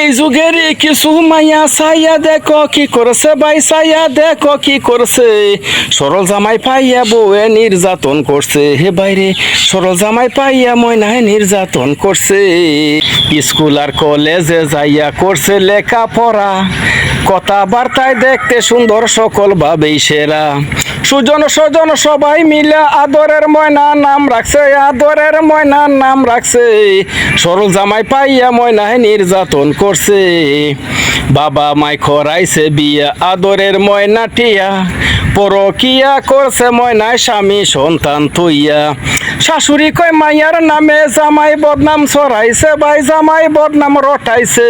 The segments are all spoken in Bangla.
এই যুগের কিছু মাইয়া সাইয়া দেখো কি করছে ভাই সাইয়া দেখো কি করছে। সরল জামাই পাইয়া বউয়ে নির্যাতন করছে। হে বাইরে, সরল জামাই পাইয়া ময়নায় নির্যাতন করছে। স্কুল আর কলেজে যাইয়া করছে লেখা লেখাপড়া। কথাবার্তায় দেখতে সুন্দর সকল ভাবেই সেরা। সুজন সজন সবাই মিলে আদরের ময়না নাম রাখছে, আদরের ময়না নাম রাখছে। সরল জামাই পাইয়া ময়নায় নির্যাতন করছে। বাবা মাই খরাইছে বিয়া, আদরের ময়না টিয়া। পরকিয়া করছে ময়নায় স্বামী সন্তান তুইয়া শাশুড়ি কয়, মাইয়ার নামে জামাই বদনাম সরাইছে ভাই জামাই বদনাম রটাইছে।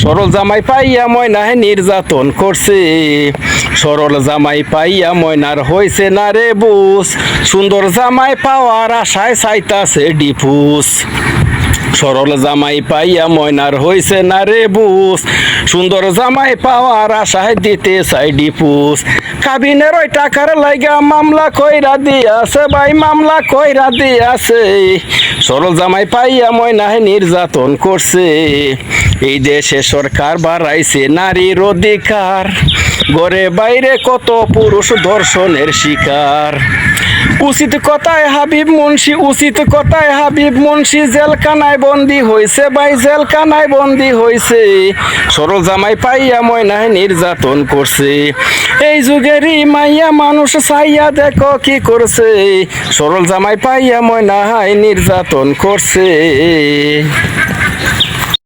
সরল জামাই পাইয়া ময়নায় নির্যাতন করছে। সরল জামাই পাইয়া ময়নার হয়েছে না রে বুস সুন্দর জামাই পাওয়ার আশায় চাইতাছে ডিপুস সরল জামাই পাইয়া ময়নার হইছে না রে বুস। সুন্দর জামাই পাওয়ার আশায় দিতে চাই ডিপুস কাবিনের ওই টাকার লাইগা মামলা কইরা দিয়াছে, ভাই মামলা কইরা দিয়াছে। সরল জামাই পাইয়া ময়নায় নির্যাতন করছে। এই দেশে সরকার বাড়াইছে নারীর অধিকার ঘরে বাইরে কত পুরুষ ধর্ষণের শিকার। উচিত কথায় হাবিব মুন্সি, উচিত কথায় হাবিব মুন্সি, জেলখানায় বন্দি হয়েছে ভাই, জেলখানায় বন্দি হয়েছে সরল জামাই পাইয়া ময়নায় নির্যাতন করছে। এই যুগেরই মাইয়া মানুষ চাইয়া দেখো কি করছে। সরল জামাই পাইয়া ময়নায় নির্যাতন করছে।